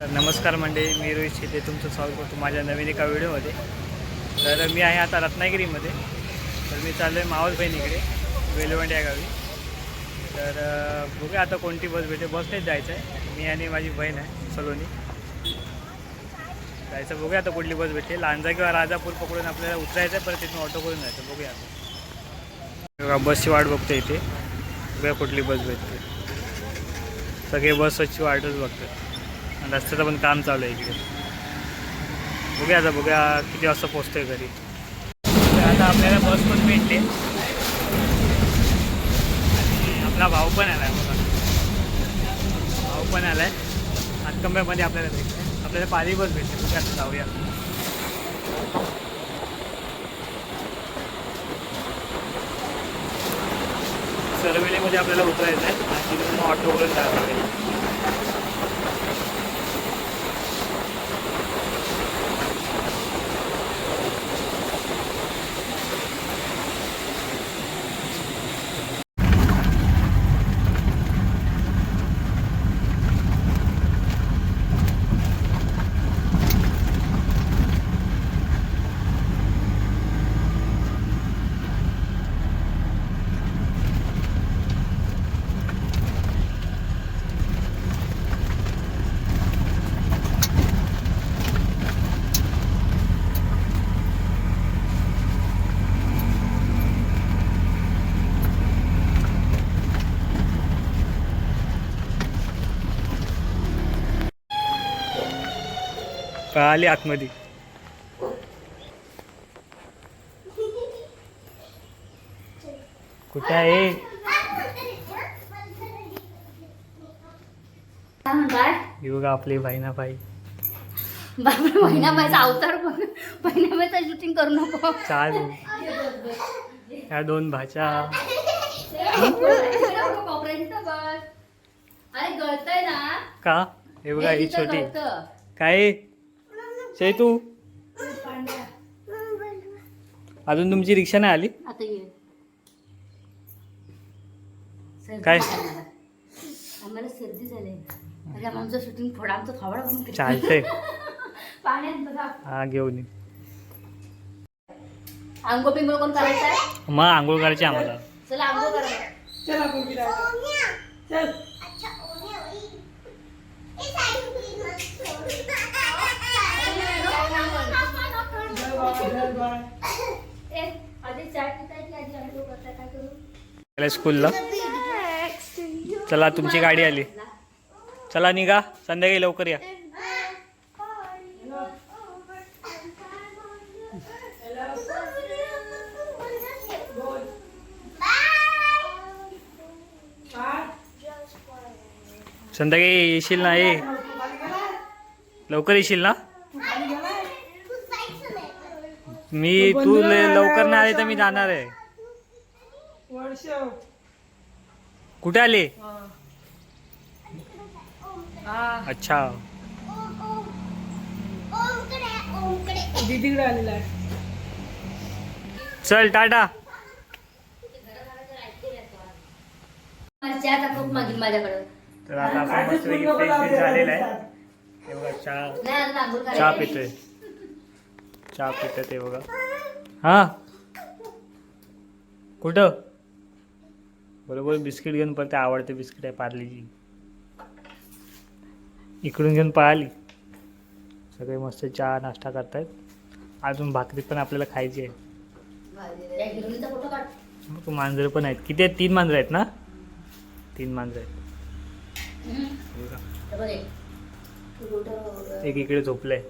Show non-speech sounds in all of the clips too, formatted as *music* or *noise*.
तर नमस्कार मंडळी मी रोहित शेते तुमचं स्वागत करतो माझ्या नवीन एका व्हिडिओमध्ये. तर मी आहे आता रत्नागिरीमध्ये. तर मी चाललो आहे मावस बहिणीकडे वेलवंड या गावी. तर बघूया आता कोणती बस भेटे बसनेच जायचं आहे मी आणि माझी बहीण आहे सलोनी. जायचं बघूया आता कुठली बस भेटते लांजा किंवा राजापूर पकडून आपल्याला उतरायचं आहे परत तिथून ऑटो करून जायचं. बघूया आता. बघा बसची वाट बघतो इथे. बघूया कुठली बस भेटते. सगळे बसची वाटच बघतात. रस्त्याचं पण काम चालू आहे इकडे. बघूया आता बघूया किती वाजता पोचतोय घरी. आता आपल्याला बस पण भेटते. आणि आपला भाऊ पण आलाय बघा. भाऊ पण आला आहे हातकंब्यामध्ये आपल्याला भेटते आपल्याला पाली बस भेटते. बघूया आता जाऊया. सरवेलीमध्ये आपल्याला उतरायचं आहे आणि तिथून ऑटो वगैरे जायचं आहे. आली आतमध्ये. कुठे आहे? ही बघा आपली बहिणा बाई बापरे अवतार पण महिनाबाईचा शूटिंग करू नको. चाल. ह्या दोन बस अरे गळतय ना का? हे बघा ही छोटी. काय? शे तू? अजून तुमची रिक्षा नाही आली? आता ये. काय? आम्हाला. सर्दी झाली. म्हणजे आमचं थोडं चालतंय. *laughs* पाण्यात बघा. हा घेऊन ये. आंघोळ पिंगोळ कोण करायचं आहे मग आंघोळ करायची आम्हाला. चला आंघोळ करा काय स्कूलला. चला तुमची गाडी आली. चला निघा संध्याकाळी लवकर या. संध्याकाळी येशील ना ये लवकर येशील ना? मी तू ल- लवकर नाही आले तर मी जाणार आहे. कुठे आले? अच्छा. चल टाटा. कप मागील माझ्याकडं. तर आता आपण मस्त झालेला आहे. चहा. पितोय. चहा पितोय ते बघा. हा? कुठं? बरोबर बिस्किट घेऊन परत आवडते बिस्किट आहे पार्लीची इकडून घेऊन पळाली सगळे मस्त चहा नाश्ता करतायत. अजून भाकरी पण आपल्याला खायची आहे. मांजरं पण आहेत. किती आहेत? तीन मांजरं आहेत ना? तीन मांजरं आहेत. हे एक. इकडे झोपलंय.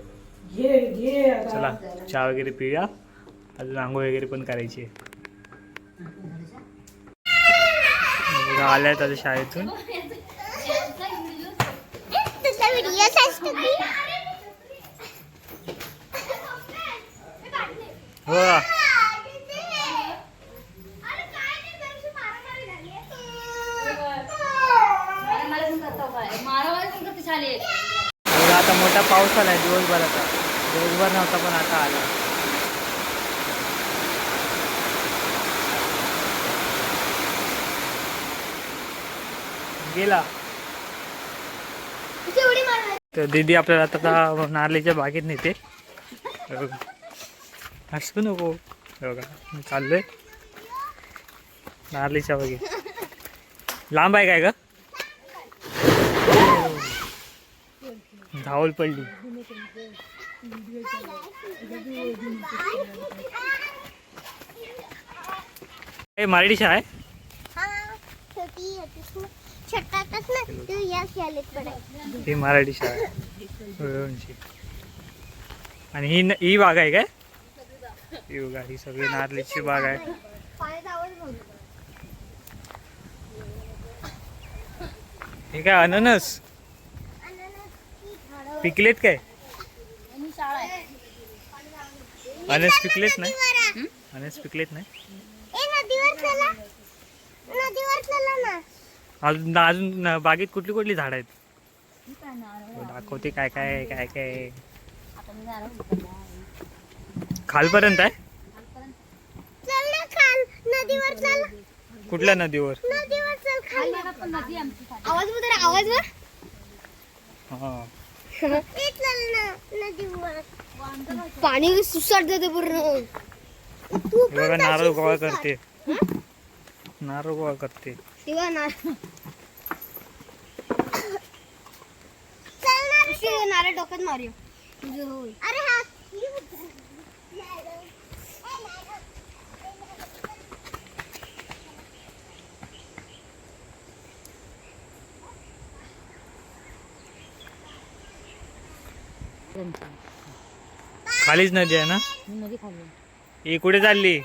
घे घे आता. चला चहा वगैरे पिऊया. अजून आंघोळ वगैरे पण करायची आहे. बघा, आल्यात आता शाळेतून. हो. पण करते. बघा, आता मोठा पाऊस आलाय दिवसभराचा दिवसभर नव्हता पण आता आला. गेला. तर दीदी आपल्याला आता नारळीच्या बागेत नेते. हसू नको. बघा चाललोय. नारळीच्या बागेत. लांब आहे काय का धावल पडली. ए मराठी शाळा आहे? हा ही मराठी शाळा आहे. आणि ही ही बाग आहे काय? ही बघा ही सगळी नारळीची बाग आहे. हे काय अननस? पिकलेत काय? अनस पिकलेत नाही? अनस पिकलेत नाही? ए नदीवर चला. नदीवर चला ना. अजून अजून न- बागेत कुठली कुठली झाड आहेत? दाखवते काय काय काय काय. आहे. खालपर्यंत आहे? चल ना खाल. नदीवर चल. कुठल्या नदीवर? नदीवर चल खाल. आवाज आवाज हा. नदीवर. पाणी सुसाट जाते पूर्ण. बघा नारळ गोळा करते. नारळ गोळा करते. तेव्हा नारळ. डोक्यात मारूया. अरे हा खालीच नदी आहे ना? ही कुठे चालली?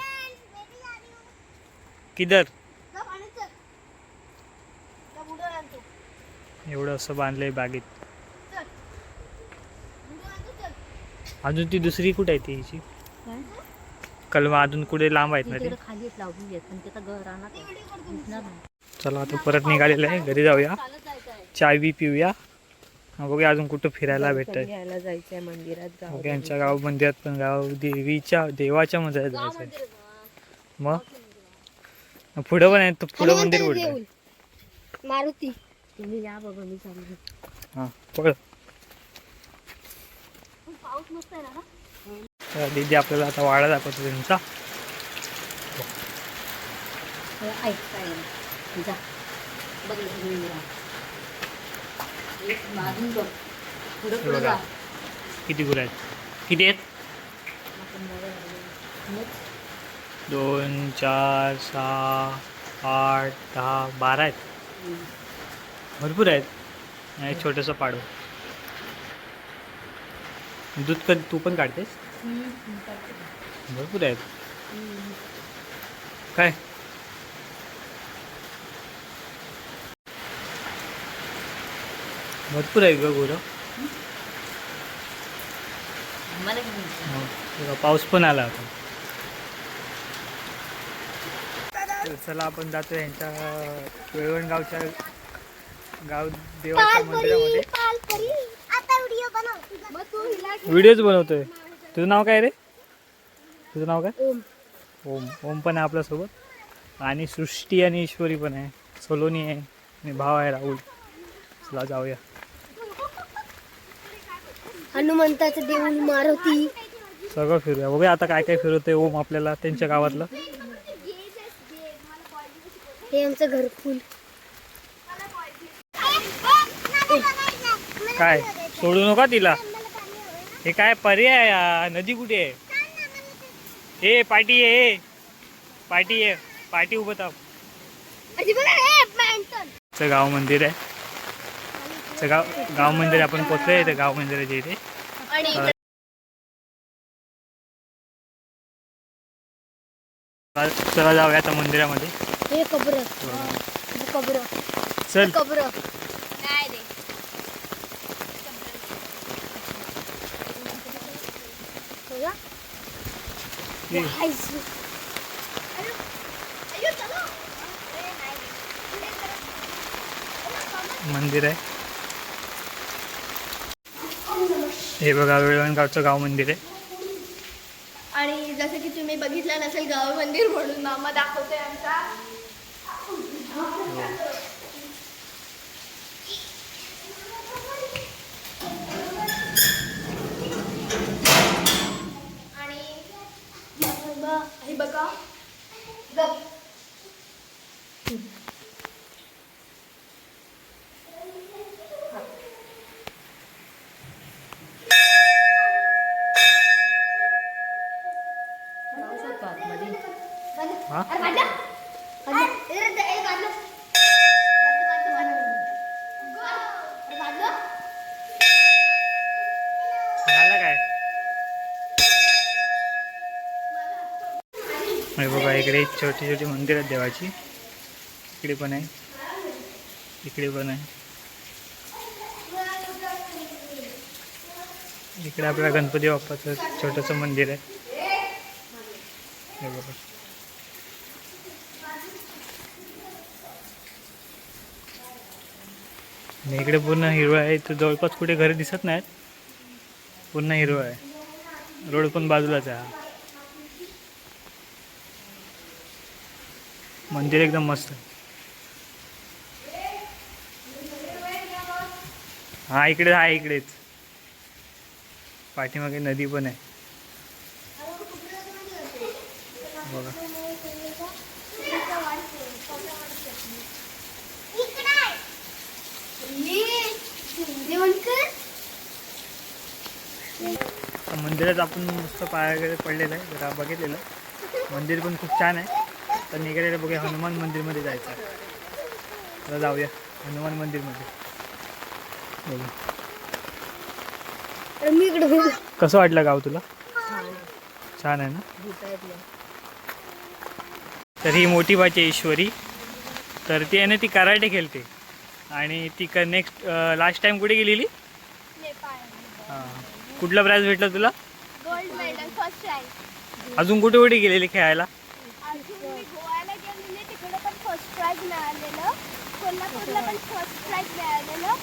किधर? एवढं असं बांधलंय बागेत. अजून ती दुसरी कुठे आहे ती हिची? कलमा अजून कुठे लांब आहेत ना ती? चला आता परत निघालेलं आहे. घरी जाऊया. चाय बी पिऊया. बघूया अजून कुठं फिरायला घ्यायला जायचंय मंदिरात यांच्या गाव मंदिरात पण गाव देवीच्या देवाच्या मंदिरात जायचंय. मग? पुढं पण आहे तो पुढं मंदिर कुठं? मारुती. तुम्ही या बाबा मी चालू हा पळ दीदी आपल्याला आता वाडा दाखवतो त्यांचा. ऐक काय आहे. जा बघ इकडे ये. एक मागून बघ पुढं हे बघा. किती गुरं आहेत? किती आहेत? दोन चार सहा आठ दहा बारा आहेत. भरपूर आहेत. आणि एक छोटंसं पाडू दूध कधी तू पण काढतेस? भरपूर आहेत. काय? भरपूर आहेत ग गुरं. हो, बघा, पाऊस पण आला आता. तर चला आपण जातो यांच्या वेळवणगावच्या गाव देवाच्या मंदिरामध्ये. पालपरी आता व्हिडिओ बनव. मग तू हिला व्हिडिओच बनवतोय. तुझं नाव काय रे? तुझं नाव काय? ओम. ओम. ओम पण आहे आपल्यासोबत. आणि सृष्टी आणि ईश्वरी पण आहे. सोलोनी आहे. आणि भाव आहे राहुल. चला जाऊया. हनुमंताचं देऊळ मारुती. सगळं फिरूया. बघूया आता काय काय फिरवतंय ओम आपल्याला त्यांच्या गावातलं. हे आमचं घरकुल काय? सोडू नका तिला. हे काय पर्याय आहे? नदी कुठे आहे? हे पाटी आहे हे. पाटी आहे. पाटी उभं चं गाव मंदिर आहे. गाव गाव मंदिर आपण पोचलोय इथे गाव मंदिराच्या इथे. चला जाऊया आता मंदिरामध्ये. हे कबर. कबर. चल. कबर. काय रे. ये. मंदिर आहे. हे बघा वेळवणगावचं गाव मंदिर आहे. आणि जसं की तुम्ही बघितलं नसेल गाव मंदिर म्हणून मामा दाखवते आमचा. आणि बघा. हे बघा इकडे छोटी छोटी मंदिर आहेत देवाची. इकडे पण आहे. इकडे पण आहे. इकडे आपल्या गणपती बाप्पाचं छोटंसं मंदिर आहे. हे बघा. आणि इकडे पूर्ण हिरवळ आहे. तर जवळपास कुठे घरी दिसत नाहीत. पूर्ण हिरवळ आहे. रोड पण बाजूलाच आहे मंदिर एकदम मस्त आहे. हा इकडे आहे इकडेच. पाठीमागे नदी पण आहे. बघा. तर मंदिरात आपण मस्त पाया पडलेलं आहे. जरा बघितलेलं. मंदिर पण खूप छान आहे. तर निघालेलं बघूया हनुमान मंदिरमध्ये जायचं आहे. तर जाऊया हनुमान मंदिरमध्ये. बघू. कसं वाटलं गाव तुला? छान आहे. ना? तर ही मोठी बाची ईश्वरी. तर ती आहे ना ती कराटे खेळते. आणि ती क नेक्स्ट लास्ट टाइम कुठे गेलेली? हां. कुठला प्राईज भेटला तुला? गोल्ड मेडल फर्स्ट प्राइज अजून कुठे कुठे गेलेली खेळायला अजून मी गोव्याला गेलेले तिकडे पण फर्स्ट प्राइज मिळालेलं कोल्हापूरला पण फर्स्ट प्राइज मिळालेलं.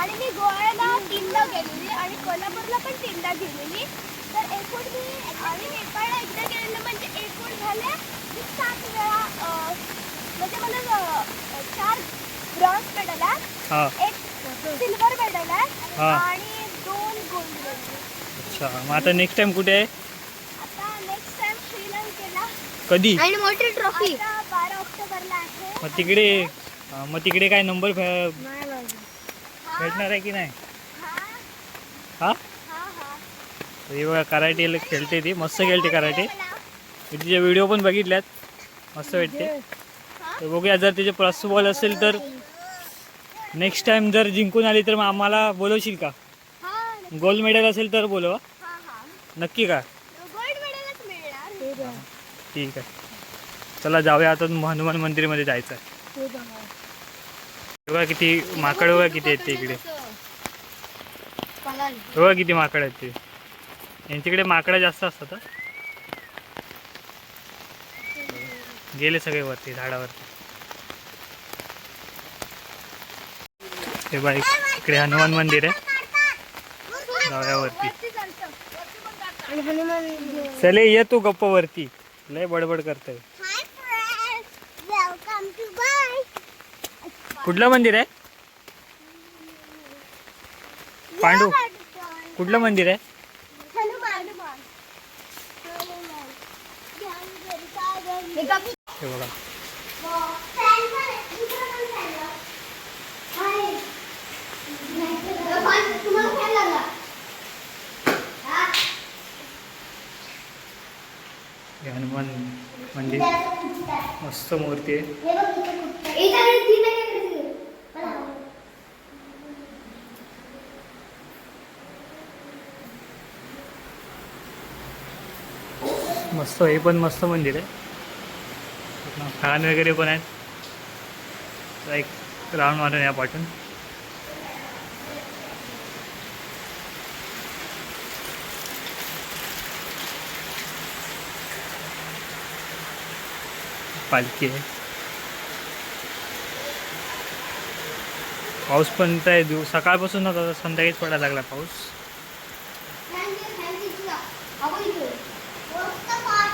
आणि मी गोव्याला तीनदा गेलेली आणि कोल्हापूरला पण तीनदा गेलेली. तर एकूण मी आणि नेपाळला एकदा गेलेलं म्हणजे एकूण झाले मी सात वेळा म्हणजे मला चार ब्रॉन्झ मेडल आहेत. हां. एक सिल्वर मेडल आहे हा. आणि दोन गोल्ड मेडल अच्छा. मग आता नेक्स्ट टाइम कुठे आहे? आता नेक्स्ट टाइम श्रीलंकेला. कधी? आणि मोठी ट्रॉफी बारा ऑक्टोबरला आहे. मग तिकडे हां, मग तिकडे काय नंबर भेटणार आहे की नाही? हा? हां? बघा कराटे खेळते ती. मस्त खेळते कराटे. मी तिचे व्हिडिओ पण बघितल्यात. मस्त भेटते. तर बघूया जर तिचे पॉसिबल असेल तर नेक्स्ट टाइम जर जिंकून आली तर मग आम्हाला बोलवशील का? गोल्ड मेडल असेल तर बोलवा. नक्की का? ठीक आहे. चला जाऊया आता हनुमान मंदिरमध्ये जायचं आहे. बघा. किती माकड बघा किती आहेत ते इकडे बघा किती माकड आहेत ते. यांच्याकडे माकडं जास्त असतात गेले सगळे वरती झाडावरती. हे बाई इकडे हनुमान मंदिर आहे. गाव्यावरती चले ये तू गप्प वरती. लय बडबड करतोय. कुठलं मंदिर आहे? पांडू. कुठलं मंदिर आहे? हनुमान हे बघा. हनुमान मंदिर. मस्त मूर्ती आहे हे बघ इथे कुठं आहे. इथे आहे, तीन आहे इकडे तीन. मला हवं. मस्त हे पण मस्त मंदिर आहे. फॅन वगैरे पण आहेत. एक राऊंड मारून या पाठून. पालखी आहे. पाऊस पण तर आहे दिव सकाळपासून आता संध्याकाळीच पडायला लागला पाऊस Thank you, thank you तुला. हवं इथे. मस्त पाठ.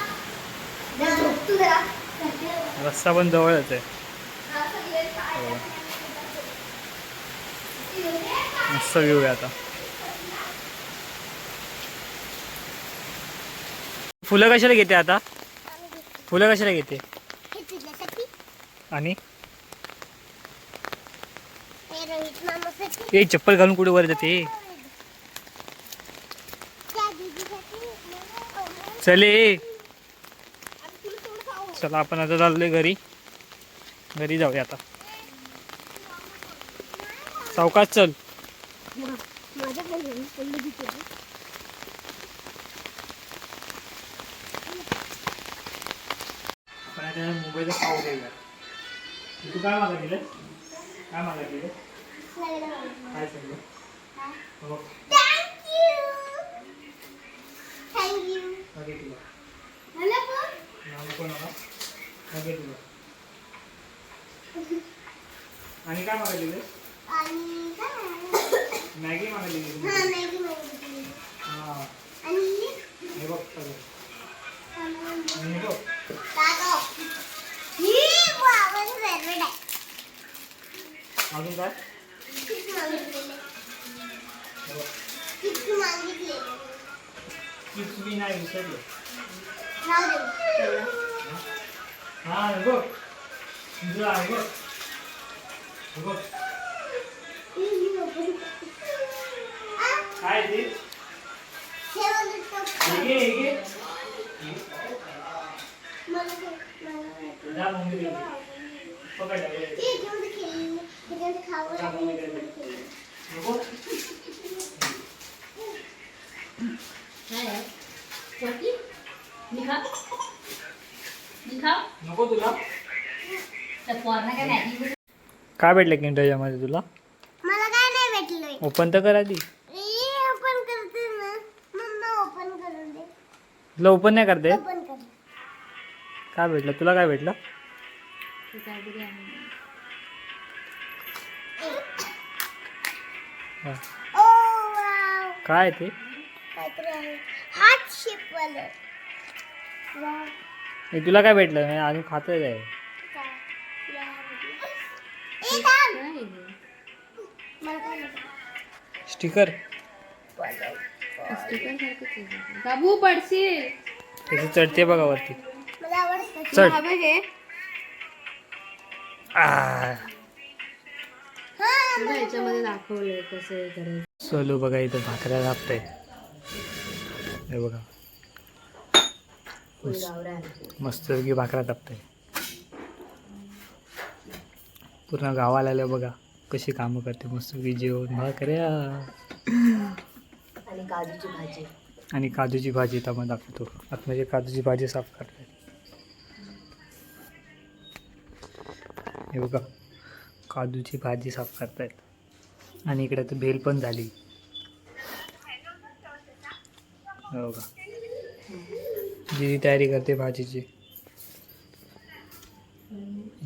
जरा झोप तू जरा. रस्ता पण जवळच आहे. हो. मस्त व्ह्यू आहे आता. फुलं कशाला घेते आता? फुलं कशाला घेते? आणि? ए चप्पल घालून कुठे वर जाते? त्या चले चला आपण आता चाललोय घरी. घरी जाऊया आता. सावकाश चल. मुंबईचा तू काय मागा दिलं काय मागा दिलं काय सांगलं बी नाही विसरलं राहू दे हा हे बघ तुझं आहे बघ हे बघ आ, काय ते ठेवा दुसरं. हे घे हे घे मला ते- मला माहिती. जा मम्मी दे पकड हे ते याच्यामध्ये नको काय तुला मॅगी भेटलं किंडरच्यामध्ये तुला? मला काय नाही भेटलंय ओपन तर कर आधी. ओपन करते ना. मम्मा ओपन करून दे. तुला ओपन नाही करते ओपन कर. काय भेटलं? तुला काय भेटलं? काहीतरी आहे. ओ वाव काय ते? काहीतरी आहे वाव हे तुला काय भेटलं? मी अजून खातच आहे? स्टिकर. बाबू पडशील त्याची चढते बघा वरती. मला आवडतं. चढ. हवं हे. आ. तुला ह्याच्यामध्ये दाखवलंय कसं हे करायचं. सोलू बघा इथं भाकऱ्या दाबतंय हे बघा. मस्त. की भाकऱ्या दाबतंय पूर्ण गावाला आल्या बघा कशी कामं करते मस्त की जेवण भाकऱ्या. आणि काजूची भाजी. आणि काजूची भाजी तर मग दाखवतो. आतमध्ये काजूची भाजी साफ करते. हे बघा काजूची भाजी साफ करतायत. आणि इकडे तर भेल पण झाली. हो का? दिदी तयारी करते भाजीची.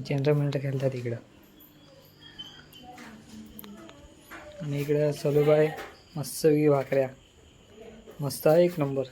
जनरल मिनटं खेळतात इकडं. आणि इकडं सलूबाई मस्त भाकऱ्या. मस्त आहे एक नंबर